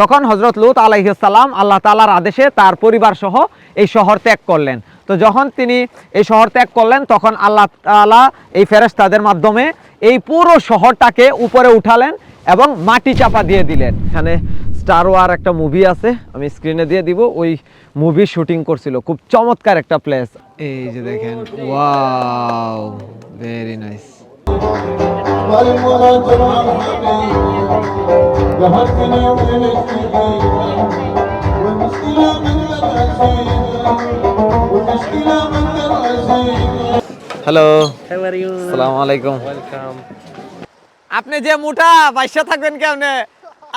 তখন হজরত লুত আলাইসাল্লাম আল্লাহ তালার আদেশে তার পরিবার সহ এই শহর ত্যাগ করলেন। তো যখন তিনি এই শহর ত্যাগ করলেন, তখন আল্লাহ তালা এই ফেরেশতাদের মাধ্যমে এই পুরো শহরটাকে উপরে উঠালেন এবং মাটি চাপা দিয়ে দিলেন। এখানে স্টার ওয়ার একটা মুভি আছে, আমি স্ক্রিনে দিয়ে দিব। ওই মুভি শুটিং করছিল। খুব চমৎকার একটা প্লেস এই যে দেখেন wow very nice والمناجم الحبيب ذهبتني ومشكلة والمشكلة من العزيز والمشكلة من العزيز hello How are you? আসসালামু আলাইকুম Welcome. আপনি যে মোটা বাইশা থাকবেন কেমনে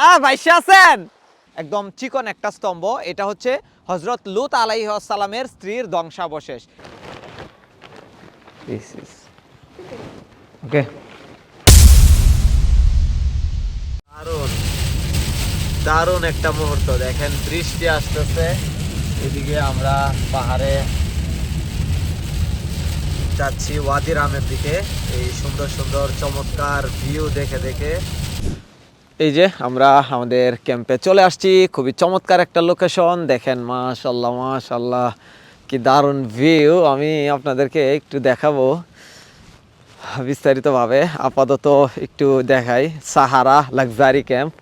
আ বাইশা আছেন একদম চিকন একটা স্তম্ভ এটা হচ্ছে হজরত লুত আলাইসালামের স্ত্রীর ধ্বংসাবশেষ ওকে দারুণ। দারুণ একটা মুহূর্ত। দেখেন, বৃষ্টি আসতেছে। এদিকে আমরা পাহাড়ে যাচ্ছি ওয়াদিরামের দিকে। এই সুন্দর সুন্দর, চমৎকার ভিউ দেখে দেখে। এই যে আমরা আমাদের ক্যাম্পে চলে আসছি। খুবই চমৎকার একটা লোকেশন দেখেন মাশাল্লাহ মাশাল্লাহ কি দারুণ ভিউ আমি আপনাদেরকে একটু দেখাবো। বিস্তারিতভাবে আপাতত একটু দেখাই। সাহারা লাক্সারি ক্যাম্প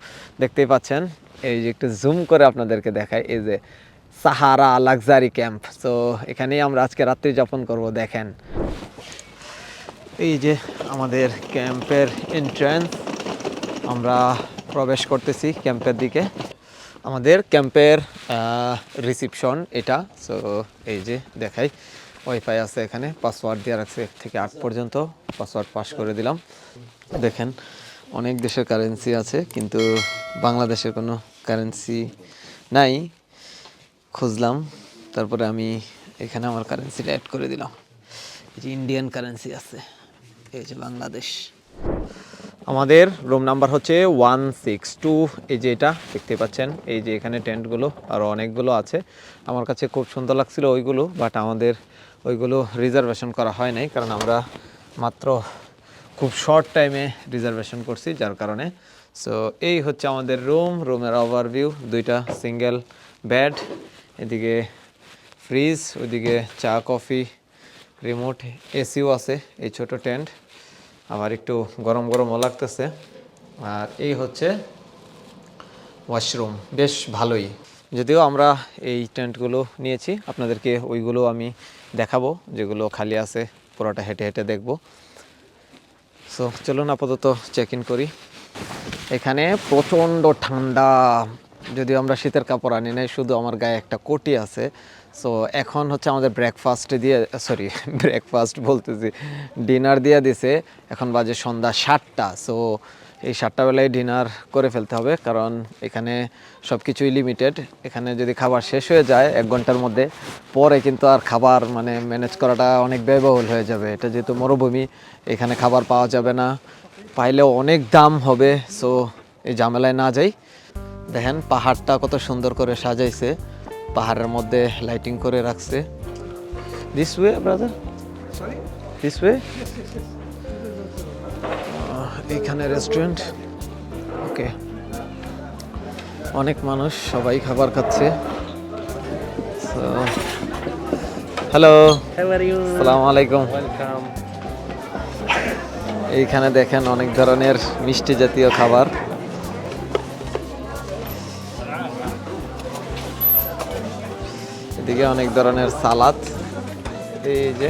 দেখতেই পাচ্ছেন? এই যে একটু জুম করে আপনাদেরকে দেখাই। এই যে সাহারা লাক্সারি ক্যাম্প তো এখানেই আমরা আজকে রাত্রি যাপন করব, দেখেন। এই যে আমাদের ক্যাম্পের এন্ট্রান্স আমরা প্রবেশ করতেছি ক্যাম্পের দিকে। আমাদের ক্যাম্পের রিসিপশন এটা। সো এই যে দেখাই। ওয়াইফাই আছে এখানে পাসওয়ার্ড দেওয়া রাখছে এক থেকে আট পর্যন্ত পাসওয়ার্ড পাস করে দিলাম। দেখেন, অনেক দেশের কারেন্সি আছে, কিন্তু বাংলাদেশের কোনো কারেন্সি নাই। খুঁজলাম, তারপরে আমি এখানে আমার কারেন্সিটা অ্যাড করে দিলাম। এই যে ইন্ডিয়ান কারেন্সি আছে, এই যে বাংলাদেশ। আমাদের রুম নাম্বার হচ্ছে ওয়ান সিক্স টু এই যে এটা, দেখতে পাচ্ছেন, এই যে এখানে টেন্টগুলো আরও অনেকগুলো আছে। আমার কাছে খুব সুন্দর লাগছিল ওইগুলো বাট আমাদের ওইগুলো রিজার্ভেশন করা হয় নাই, কারণ আমরা মাত্র খুব শর্ট টাইমে রিজার্ভেশন করছি, যার কারণে। সো এই হচ্ছে আমাদের রুম রুমের ওভারভিউ দুইটা সিঙ্গেল বেড এদিকে ফ্রিজ ওইদিকে চা কফি রিমোট এসিও আছে, এই ছোট টেন্ট আবার একটু গরম গরমও লাগতেছে। আর এই হচ্ছে ওয়াশরুম বেশ ভালোই। যদিও আমরা এই টেন্টগুলো নিয়েছি, আপনাদেরকে ওইগুলো আমি দেখাবো, যেগুলো খালি আছে, পুরোটা হেঁটে হেঁটে দেখব। সো চলুন আপাতত চেক ইন করি। এখানে প্রচণ্ড ঠান্ডা। যদিও আমরা শীতের কাপড় আনি নাই, শুধু আমার গায়ে একটা কোটি আছে। সো এখন হচ্ছে আমাদের ব্রেকফাস্ট দিয়ে সরি ব্রেকফাস্ট বলতেছি। ডিনার দিয়ে দিছে, এখন বাজে সন্ধ্যা সাতটা। সো এই সাতটা বেলায় ডিনার করে ফেলতে হবে কারণ এখানে সব কিছুই লিমিটেড এখানে যদি খাবার শেষ হয়ে যায় এক ঘণ্টার মধ্যে পরে কিন্তু আর খাবার মানে ম্যানেজ করাটা অনেক ব্যয়বহুল হয়ে যাবে। এটা যেহেতু মরুভূমি এখানে খাবার পাওয়া যাবে না। পাইলেও অনেক দাম হবে সো এই ঝামেলায় না যাই। দেখেন পাহাড়টা কত সুন্দর করে সাজাইছে পাহাড়ের মধ্যে লাইটিং করে রাখছে। This way brother this way এইখানে রেস্টুরেন্ট ওকে অনেক মানুষ সবাই খাবার খাচ্ছে। হ্যালো? আসসালামু আলাইকুম. এইখানে দেখেন অনেক ধরনের মিষ্টি জাতীয় খাবার। এদিকে অনেক ধরনের সালাদ। এই যে।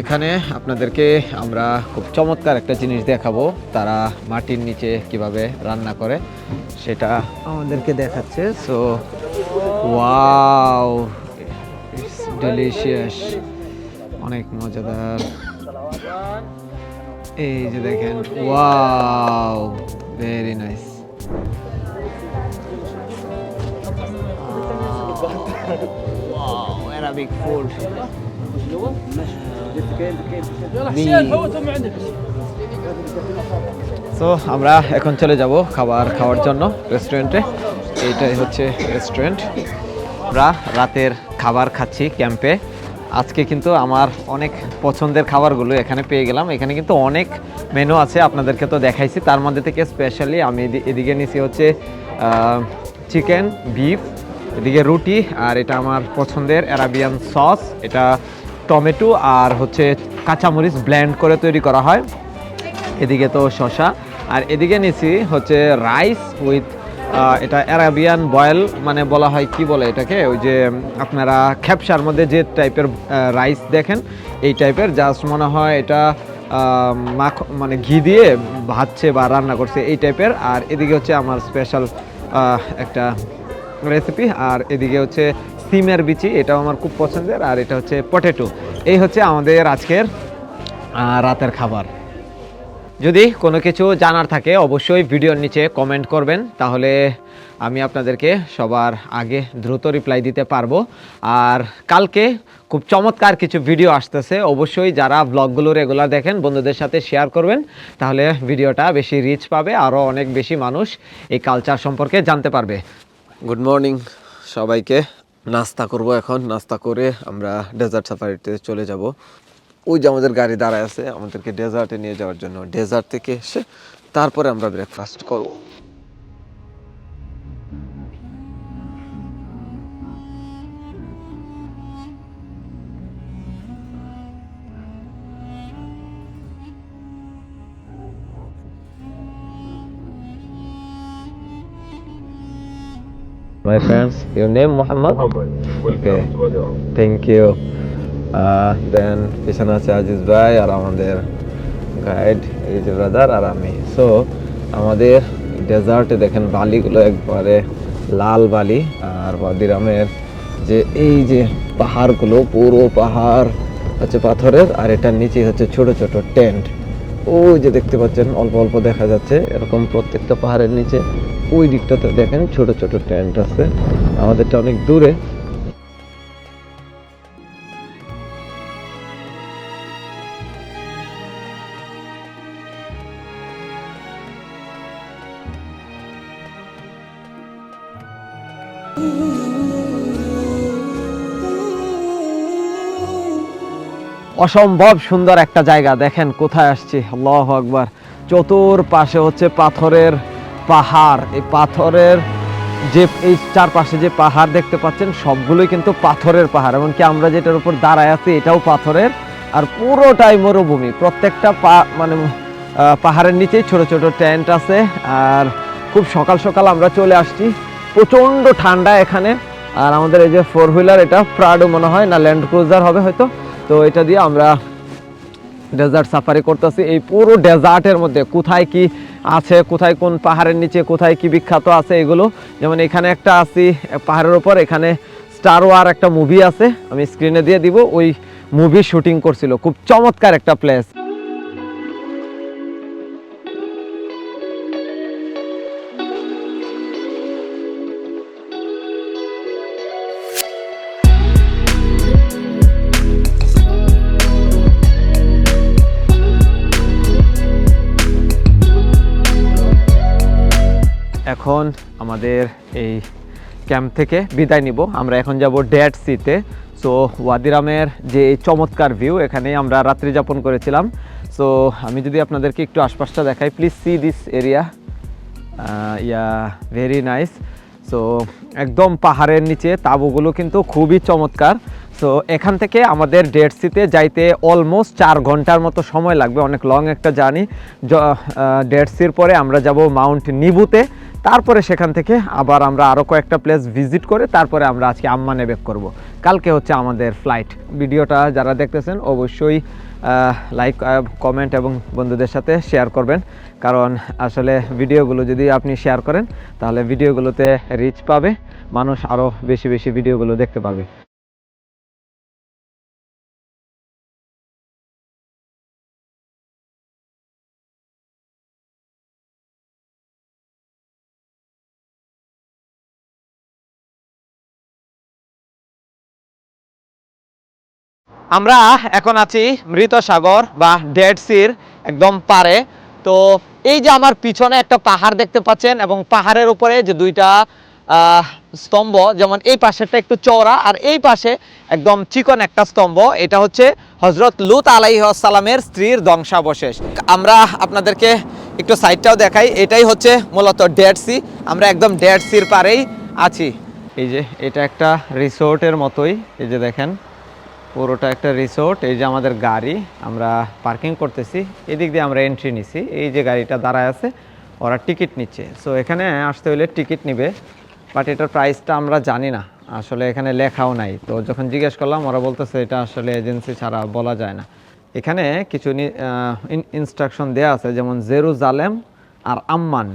এখানে আপনাদেরকে আমরা খুব চমৎকার একটা জিনিস দেখাবো। তারা মাটির নিচে কীভাবে রান্না করে সেটা আমাদেরকে দেখাচ্ছে। সো ওয়াও ডেলিশিয়াস অনেক মজাদার। এই যে দেখেন wow very nice Wow, Arabic food. So আমরা এখন চলে যাব খাবার খাওয়ার জন্য রেস্টুরেন্টে এইটাই হচ্ছে রেস্টুরেন্ট আমরা রাতের খাবার খাচ্ছি ক্যাম্পে আজকে কিন্তু আমার অনেক পছন্দের খাবারগুলো এখানে পেয়ে গেলাম। এখানে কিন্তু অনেক মেনু আছে, আপনাদেরকে তো দেখাইছি। তার মধ্যে থেকে স্পেশালি আমি এদি- এদিকে নিছি হচ্ছে চিকেন বিফ এদিকে রুটি, আর এটা আমার পছন্দের অ্যারাবিয়ান সস এটা টমেটো আর হচ্ছে কাঁচামরিচ ব্ল্যান্ড করে তৈরি করা হয়। এদিকে তো শশা আর এদিকে নিছি হচ্ছে রাইস উইথ এটা অ্যারাবিয়ান বয়েল মানে বলা হয় কি বলে এটাকে? ওই যে আপনারা খ্যাপসার মধ্যে যে টাইপের রাইস দেখেন, এই টাইপের জাস্ট মনে হয় এটা মাখ মানে ঘি দিয়ে ভাজছে বা রান্না করছে এই টাইপের আর এদিকে হচ্ছে আমার স্পেশাল একটা রেসিপি আর এদিকে হচ্ছে সিমের বিচি, এটাও আমার খুব পছন্দের, আর এটা হচ্ছে পটেটো। এই হচ্ছে আমাদের আজকের রাতের খাবার। যদি কোনো কিছু জানার থাকে, অবশ্যই ভিডিওর নিচে কমেন্ট করবেন, তাহলে আমি আপনাদেরকে সবার আগে দ্রুত রিপ্লাই দিতে পারব। আর কালকে খুব চমৎকার কিছু ভিডিও আসতেছে, অবশ্যই যারা ব্লগগুলো রেগুলার দেখেন, বন্ধুদের সাথে শেয়ার করবেন, তাহলে ভিডিওটা বেশি রিচ পাবে, আরও অনেক বেশি মানুষ এই কালচার সম্পর্কে জানতে পারবে। গুড মর্নিং সবাইকে। নাস্তা করব এখন। নাস্তা করে আমরা ডেজার্ট সাফারিতে চলে যাব। ওই যে আমাদের গাড়ি দাঁড়ায় আছে, আমাদেরকে ডেজার্টে নিয়ে যাওয়ার জন্য। ডেজার্ট থেকে এসে তারপরে আমরা ব্রেকফাস্ট করব। My friends, your name Muhammad? Okay. Thank you দেন পিছনে আছে আজিজ ভাই আর আমাদের গাইড যে ব্রাদার আর আমি সো আমাদের ডেজার্টে দেখেন বালিগুলো একবারে লাল বালি আর বাদিরামের যে এই যে পাহাড়গুলো পুরো পাহাড় হচ্ছে পাথরের আর এটার নিচে হচ্ছে ছোট ছোট টেন্ট। ওই যে দেখতে পাচ্ছেন অল্প অল্প দেখা যাচ্ছে এরকম প্রত্যেকটা পাহাড়ের নিচে। ওই দিকটাতে দেখেন ছোট ছোট টেন্ট আছে। আমাদেরটা অনেক দূরে। অসম্ভব সুন্দর একটা জায়গা। দেখেন কোথায় আসছি। আল্লাহ আকবার। চতুর পাশে হচ্ছে পাথরের পাহাড়। এই পাথরের যে, এই চারপাশে যে পাহাড় দেখতে পাচ্ছেন, সবগুলোই কিন্তু পাথরের পাহাড়। এমনকি আমরা যেটার উপর দাঁড়ায় আছি, এটাও পাথরের। আর পুরোটাই মরুভূমি। প্রত্যেকটা পা মানে পাহাড়ের নিচেই ছোট ছোট টেন্ট আছে। আর খুব সকাল সকাল আমরা চলে আসছি। প্রচণ্ড ঠান্ডা এখানে। আর আমাদের এই যে ফোর হুইলার এটা প্রাডো মনে হয়, না ল্যান্ড ক্রুজার হবে হয়তো। তো এটা দিয়ে আমরা ডেজার্ট সাফারি করতেছি। এই পুরো ডেজার্টের মধ্যে কোথায় কি আছে, কোথায় কোন পাহাড়ের নিচে, কোথায় কি বিখ্যাত আছে এগুলো। যেমন এখানে একটা আছি, পাহাড়ের ওপর এখানে স্টার ওয়ার একটা মুভি আছে, আমি স্ক্রিনে দিয়ে দিব, ওই মুভি শুটিং করছিল। খুব চমৎকার একটা প্লেস আমাদের এই ক্যাম্প থেকে বিদায় নিব। আমরা এখন যাব ডেড সিতে সো ওয়াদিরামের যে চমৎকার ভিউ এখানেই আমরা রাত্রি যাপন করেছিলাম। সো আমি যদি আপনাদেরকে একটু আশপাশটা দেখাই please see this area yeah very nice so একদম পাহাড়ের নিচে, তাঁবুগুলো কিন্তু খুবই চমৎকার। সো এখান থেকে আমাদের ডেড সিতে যাইতে অলমোস্ট চার ঘণ্টার মতো সময় লাগবে, অনেক লং একটা জার্নি ডেড সির পরে আমরা যাব মাউন্ট নিবুতে তারপরে সেখান থেকে আবার আমরা আরও কয়েকটা প্লেস ভিজিট করে তারপরে আমরা আজকে আম্মানে বেক করব। কালকে হচ্ছে আমাদের ফ্লাইট ভিডিওটা যারা দেখতেছেন অবশ্যই লাইক কমেন্ট এবং বন্ধুদের সাথে শেয়ার করবেন। কারণ আসলে ভিডিওগুলো যদি আপনি শেয়ার করেন, তাহলে ভিডিওগুলোতে রিচ পাবে। মানুষ আরও বেশি বেশি ভিডিওগুলো দেখতে পাবে আমরা এখন আছি মৃত সাগর বা ডেড সির একদম পারে তো এই যে আমার পিছনে একটা পাহাড় দেখতে পাচ্ছেন এবং পাহাড়ের উপরে যে দুইটা স্তম্ভ, যেমন এই পাশেরটা একটু চওড়া আর এই পাশে একদম চিকন একটা স্তম্ভ, এটা হচ্ছে হজরত লুত আলাইসালামের স্ত্রীর ধ্বংসাবশেষ। আমরা আপনাদেরকে একটু সাইডটাও দেখাই, এটাই হচ্ছে মূলত ডেড সি আমরা একদম ডেড সির পারেই আছি। এই যে, এটা একটা রিসোর্টের মতোই, এই যে দেখেন। পুরোটা একটা রিসোর্ট এই যে আমাদের গাড়ি, আমরা পার্কিং করতেছি। এদিক দিয়ে আমরা এন্ট্রি নিছি। এই যে গাড়িটা দাঁড়ায় আছে, ওরা টিকিট নিচ্ছে। সো এখানে আসতে হলে টিকিট নিবে বাট এটার প্রাইসটা আমরা জানি না। আসলে এখানে লেখাও নাই। তো যখন জিজ্ঞেস করলাম, ওরা বলতেছে এটা আসলে এজেন্সি ছাড়া বলা যায় না। এখানে কিছু ইনস্ট্রাকশন দেওয়া আছে, যেমন জেরুজালেম আর আম্মান।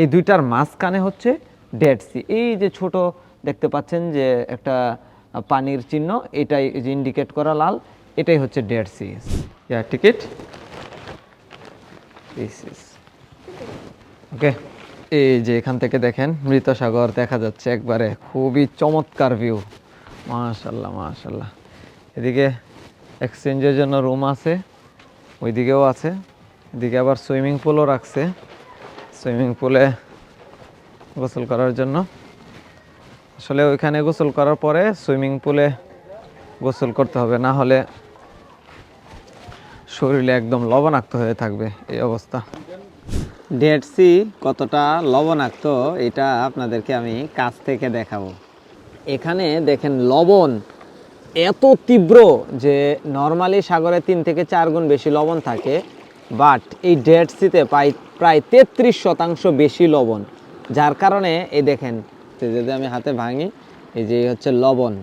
এই দুইটার মাঝখানে হচ্ছে ডেড সি এই যে ছোট, দেখতে পাচ্ছেন যে একটা পানির চিহ্ন এটাই ইন্ডিকেট করা লাল এটাই হচ্ছে Dead Sea yeah ticket okay এই যে এখান থেকে দেখেন মৃত সাগর দেখা যাচ্ছে একবারে খুবই চমৎকার ভিউ মাশাল্লাহ মাশাল্লাহ এদিকে এক্সচেঞ্জের জন্য রুম আছে ওইদিকেও আছে। এদিকে আবার সুইমিং পুলও রাখছে। সুইমিং পুলে গোসল করার জন্য। আসলে ওইখানে গোসল করার পরে সুইমিং পুলে গোসল করতে হবে, না হলে শরীরে একদম লবণাক্ত হয়ে থাকবে এই অবস্থা। ডেড সি কতটা লবণাক্ত এটা আপনাদেরকে আমি কাছ থেকে দেখাবো। এখানে দেখেন লবণ এত তীব্র যে নর্মালি সাগরে তিন থেকে চার গুণ বেশি লবণ থাকে বাট এই ডেড সিতে প্রায় প্রায় তেত্রিশ শতাংশ বেশি লবণ। যার কারণে এই দেখেন তো যদি আমি হাতে ভাঙি, এই যে হচ্ছে লবণ।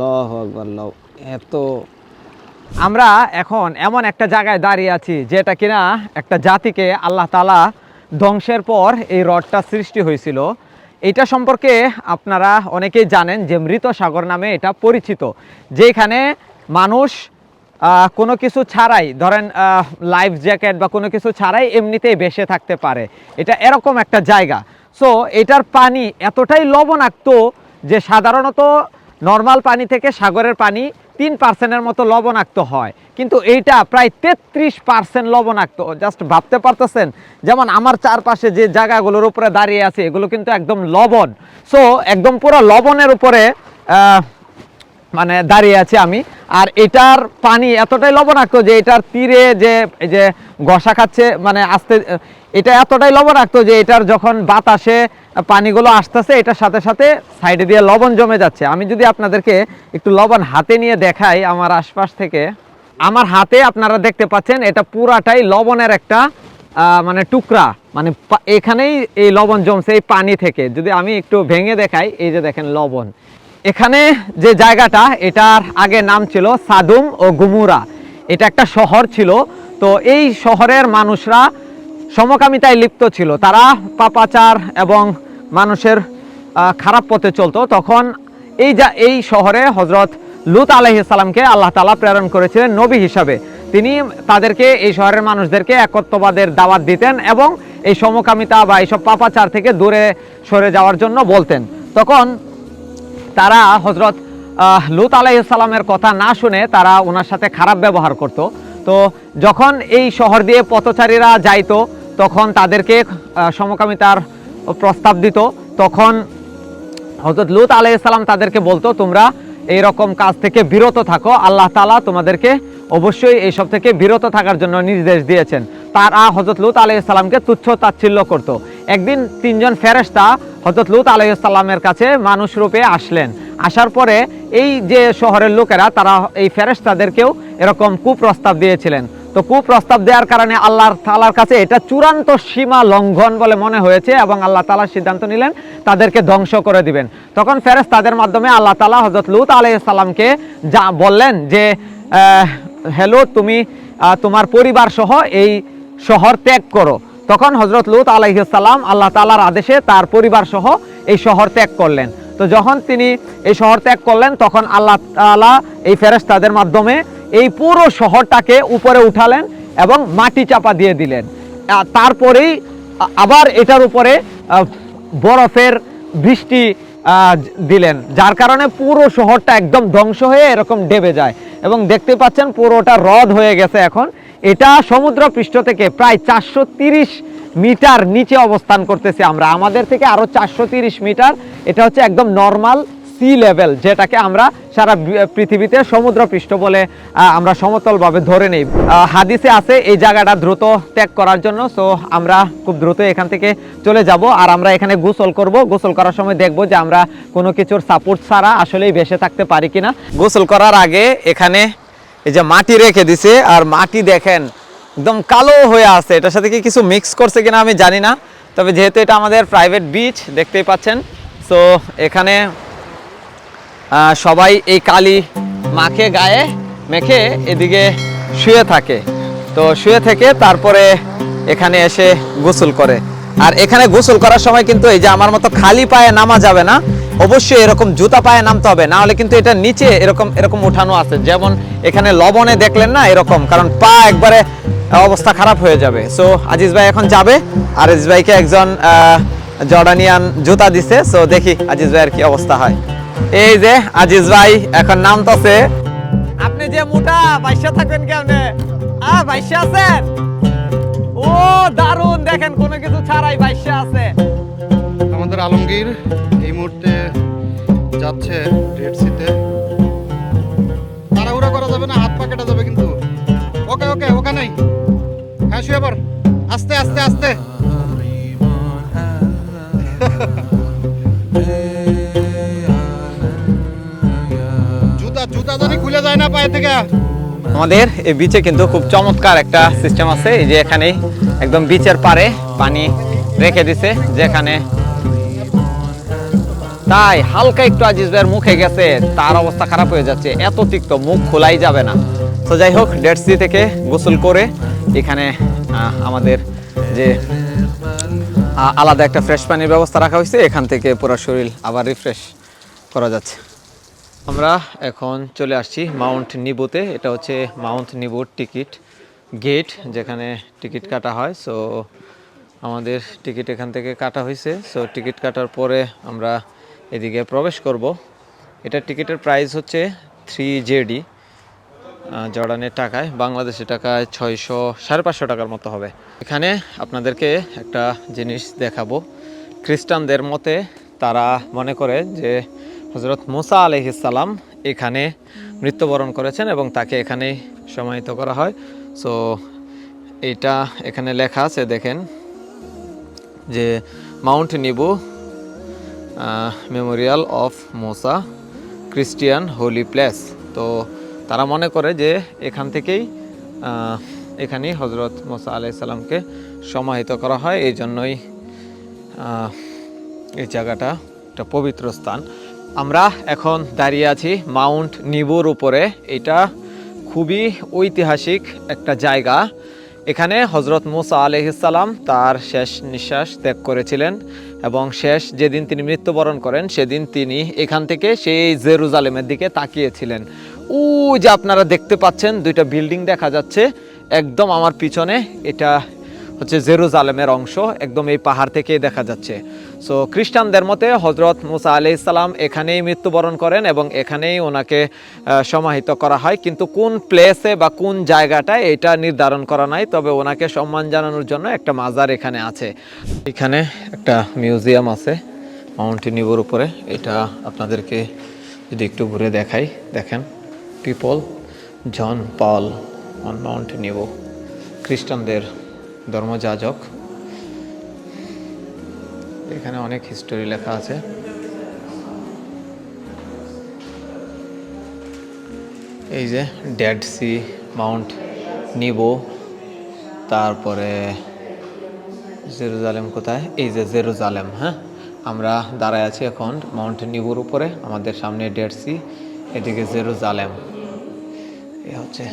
লহ একবার লব এত। আমরা এখন এমন একটা জায়গায় দাঁড়িয়ে আছি, যেটা কিনা একটা জাতিকে আল্লাহ তালা ধ্বংসের পর এই হ্রদটা সৃষ্টি হয়েছিল। এটা সম্পর্কে আপনারা অনেকেই জানেন যে মৃত সাগর নামে এটা পরিচিত, যেখানে মানুষ কোনো কিছু ছাড়াই, ধরেন লাইফ জ্যাকেট বা কোনো কিছু ছাড়াই এমনিতেই বেসে থাকতে পারে। এটা এরকম একটা জায়গা। সো এটার পানি এতটাই লবণাক্ত যে সাধারণত নর্মাল পানি থেকে সাগরের পানি তিন পার্সেন্টের মতো লবণাক্ত হয়। কিন্তু এইটা প্রায় তেত্রিশ পার্সেন্ট লবণাক্ত। জাস্ট ভাবতে পারতেছেন? যেমন আমার চারপাশে যে জায়গাগুলোর উপরে দাঁড়িয়ে আছে, এগুলো কিন্তু একদম লবণ। সো একদম পুরো লবণের উপরে মানে দাঁড়িয়ে আছি আমি। আর এটার পানি এতটাই লবণাক্ত যে এটার তীরে যে, এই যে ঘষা খাচ্ছে মানে আসতে, এটা এতটাই লবণাক্ত যে এটার যখন বাতাসে পানিগুলো আসতেছে, এটার সাথে সাথে সাইডে দিয়ে লবণ জমে যাচ্ছে। আমি যদি আপনাদেরকে একটু লবণ হাতে নিয়ে দেখাই আমার আশপাশ থেকে। আমার হাতে আপনারা দেখতে পাচ্ছেন, এটা পুরাটাই লবণের একটা মানে টুকরা। মানে এখানেই এই লবণ জমছে এই পানি থেকে। যদি আমি একটু ভেঙে দেখাই, এই যে দেখেন লবণ। এখানে যে জায়গাটা, এটার আগে নাম ছিল সাদুম ও গুমুরা। এটা একটা শহর ছিল। তো এই শহরের মানুষরা সমকামিতায় লিপ্ত ছিল। তারা পাপাচার এবং মানুষের খারাপ পথে চলতো। তখন এই যা, এই শহরে হজরত লুত আলহিসাল্লামকে আল্লাহ তালা প্রেরণ করেছিলেন নবী হিসাবে। তিনি তাদেরকে, এই শহরের মানুষদেরকে একত্ববাদের দাওয়াত দিতেন এবং এই সমকামিতা বা এইসব পাপাচার থেকে দূরে সরে যাওয়ার জন্য বলতেন। তখন তারা হজরত লুত আলাইসাল্লামের কথা না শুনে তারা ওনার সাথে খারাপ ব্যবহার করত। তো যখন এই শহর দিয়ে পথচারীরা যাইতো, তখন তাদেরকে সমকামিতার প্রস্তাব দিত। তখন হজরত লুত আলাইসাল্লাম তাদেরকে বলতো, তোমরা এই রকম কাজ থেকে বিরত থাকো। আল্লাহ তালা তোমাদেরকে অবশ্যই এইসব থেকে বিরত থাকার জন্য নির্দেশ দিয়েছেন। তারা হজরত লুত আলাইসাল্লামকে তুচ্ছ তাচ্ছিল্য করতো। একদিন তিনজন ফেরেস্তা হজরত লুত আলাইসাল্লামের কাছে মানুষ রূপে আসলেন। আসার পরে এই যে শহরের লোকেরা, তারা এই ফেরেস্তাদেরকেও এরকম কুপ্রস্তাব দিয়েছিলেন। তো কুপ্রস্তাব দেওয়ার কারণে আল্লাহ তালার কাছে এটা চূড়ান্ত সীমা লঙ্ঘন বলে মনে হয়েছে এবং আল্লাহ তালা সিদ্ধান্ত নিলেন তাদেরকে ধ্বংস করে দিবেন। তখন ফেরেস তাদের মাধ্যমে আল্লাহ তালা হজরত লুত আলাইসাল্লামকে যা বললেন যে হ্যালো তুমি তোমার পরিবার সহ এই শহর ত্যাগ করো। তখন হজরত লুত আলাইসাল্লাম আল্লাহ তালার আদেশে তার পরিবার সহ এই শহর ত্যাগ করলেন। তো যখন তিনি এই শহর ত্যাগ করলেন, তখন আল্লাহ তালা এই ফেরেশতাদের মাধ্যমে এই পুরো শহরটাকে উপরে উঠালেন এবং মাটি চাপা দিয়ে দিলেন। তারপরেই আবার এটার উপরে বরফের বৃষ্টি দিলেন, যার কারণে পুরো শহরটা একদম ধ্বংস হয়ে এরকম ডেবে যায়। এবং দেখতে পাচ্ছেন পুরোটা হ্রদ হয়ে গেছে এখন। এটা সমুদ্র পৃষ্ঠ থেকে প্রায় চারশো মিটার নিচে অবস্থান করতেছি আমরা। আমাদের থেকে আরও চারশো মিটার, এটা হচ্ছে একদম নর্মাল সি লেভেল, যেটাকে আমরা সারা পৃথিবীতে সমুদ্র পৃষ্ঠ বলে আমরা সমতলভাবে ধরে নেই। হাদিসে আছে, এই জায়গাটা দ্রুত ত্যাগ করার জন্য সো আমরা খুব দ্রুত এখান থেকে চলে যাব, আর আমরা এখানে গোসল করব। গোসল করার সময় দেখব যে আমরা কোনো কিছুর সাপোর্ট ছাড়া আসলেই বেঁচে থাকতে পারি কিনা। গোসল করার আগে এখানে এই যে মাটি রেখে দিছে, আর মাটি দেখেন, একদম কালো হয়ে আছে। এটার সাথে কি কিছু মিক্স করছে কিনা আমি জানি না, তবে যেহেতু এটা আমাদের প্রাইভেট বিচ দেখতেই পাচ্ছেন। সো এখানে সবাই এই কালি মাখে, গায়ে মেখে এদিকে শুয়ে থাকে। তো শুয়ে থেকে তারপরে এখানে এসে গোসল করে। আর এখানে গোসল করার সময় কিন্তু এই যে আমার মতো খালি পায়ে নামা যাবে না, অবশ্যই এরকম জুতা পায়ে নামতে হবে। না হলে কিন্তু এটা নিচে এরকম এরকম উঠানো আছে। যেমন এখানে লবণে দেখলেন না এরকম, কারণ পা একবারে অবস্থা খারাপ হয়ে যাবে। সো আজিজ ভাই এখন যাবে। আর আজিজ ভাইকে একজন জর্ডানিয়ান জুতা দিছে। সো দেখি আজিজ ভাইয়ের কি অবস্থা হয়। এই যে আজিজ ভাই এখন নামতাছে। আপনি যে মোটা বাইশা থাকবেন কেমনে? আ বাইশা আছেন ও দারুণ দেখেন কোনো কিছু ছাড়াই বাইশা আছে। আমাদের আলমগীর এই মুহূর্তে যাচ্ছে রেড সিতে আমাদের এই বিচে কিন্তু খুব চমৎকার একটা সিস্টেম আছে। এই যে এখানে একদম বিচের পারে পানি রেখে দিছে, যেখানে তাই হালকা একটু আজিজ ভাইয়ের মুখে গেছে, তার অবস্থা খারাপ হয়ে যাচ্ছে, এত তিক্ত মুখ খোলাই যাবে না। তো যাই হোক ডেটসি থেকে গোসল করে এখানে আমাদের যে আলাদা একটা ফ্রেশ পানির ব্যবস্থা রাখা হয়েছে, এখান থেকে পুরো শরীর আবার রিফ্রেশ করা যাচ্ছে। আমরা এখন চলে আসছি মাউন্ট নিবুতে। এটা হচ্ছে মাউন্ট নিবুর টিকিট গেট, যেখানে টিকিট কাটা হয়। সো আমাদের টিকিট এখান থেকে কাটা হয়েছে। সো টিকিট কাটার পরে আমরা এদিকে প্রবেশ করব। এটা টিকিটের প্রাইস হচ্ছে থ্রি জেডি জর্ডানের টাকায়। বাংলাদেশের টাকায় ছয়শো, সাড়ে পাঁচশো টাকার মতো হবে। এখানে আপনাদেরকে একটা জিনিস দেখাবো। খ্রিস্টানদের মতে তারা মনে করে যে হজরত মুসা আলহিসাল্লাম এখানে মৃত্যুবরণ করেছেন এবং তাকে এখানেই সমাহিত করা হয়। সো এইটা এখানে লেখা আছে, দেখেন, যে mount Nebo memorial of Moses Christian holy place. তো তারা মনে করে যে এখান থেকেই এখানেই হজরত মোসা আলাইসাল্লামকে সমাহিত করা হয়। এই জন্যই এই জায়গাটা একটা পবিত্র স্থান। আমরা এখন দাঁড়িয়ে আছি মাউন্ট নিবুর উপরে। এটা খুবই ঐতিহাসিক একটা জায়গা। এখানে হজরত মুসা আলহিসাল্লাম তার শেষ নিঃশ্বাস ত্যাগ করেছিলেন এবং শেষ যেদিন তিনি মৃত্যুবরণ করেন, সেদিন তিনি এখান থেকে সেই জেরুজালেমের দিকে তাকিয়েছিলেন। ও যে আপনারা দেখতে পাচ্ছেন দুইটা বিল্ডিং দেখা যাচ্ছে, একদম আমার পিছনে এটা হচ্ছে জেরুজালেমের অংশ, একদম এই পাহাড় থেকেই দেখা যাচ্ছে। সো খ্রিস্টানদের মতে হজরত মুসা আলি ইসলাম এখানেই মৃত্যুবরণ করেন এবং এখানেই ওনাকে সমাহিত করা হয়। কিন্তু কোন প্লেসে বা কোন জায়গাটায় এটা নির্ধারণ করা নাই, তবে ওনাকে সম্মান জানানোর জন্য একটা মাজার এখানে আছে। এখানে একটা মিউজিয়াম আছে মাউন্টেন নিবোর উপরে। এটা আপনাদেরকে যদি একটু ঘুরে দেখাই, দেখেন। People John Paul on mount Nebo খ্রিস্টানদের ধর্মযাজক। এখানে অনেক হিস্টোরি লেখা আছে। এই যে ডেড সি মাউন্ট নিবো তারপরে জেরুজালেম কোথায়? এই যে জেরুজালেম হ্যাঁ? আমরা দাঁড়ায় আছি এখন মাউন্ট নিবুর উপরে, আমাদের সামনে ডেড সি এদিকে জেরুজালেম এ হচ্ছে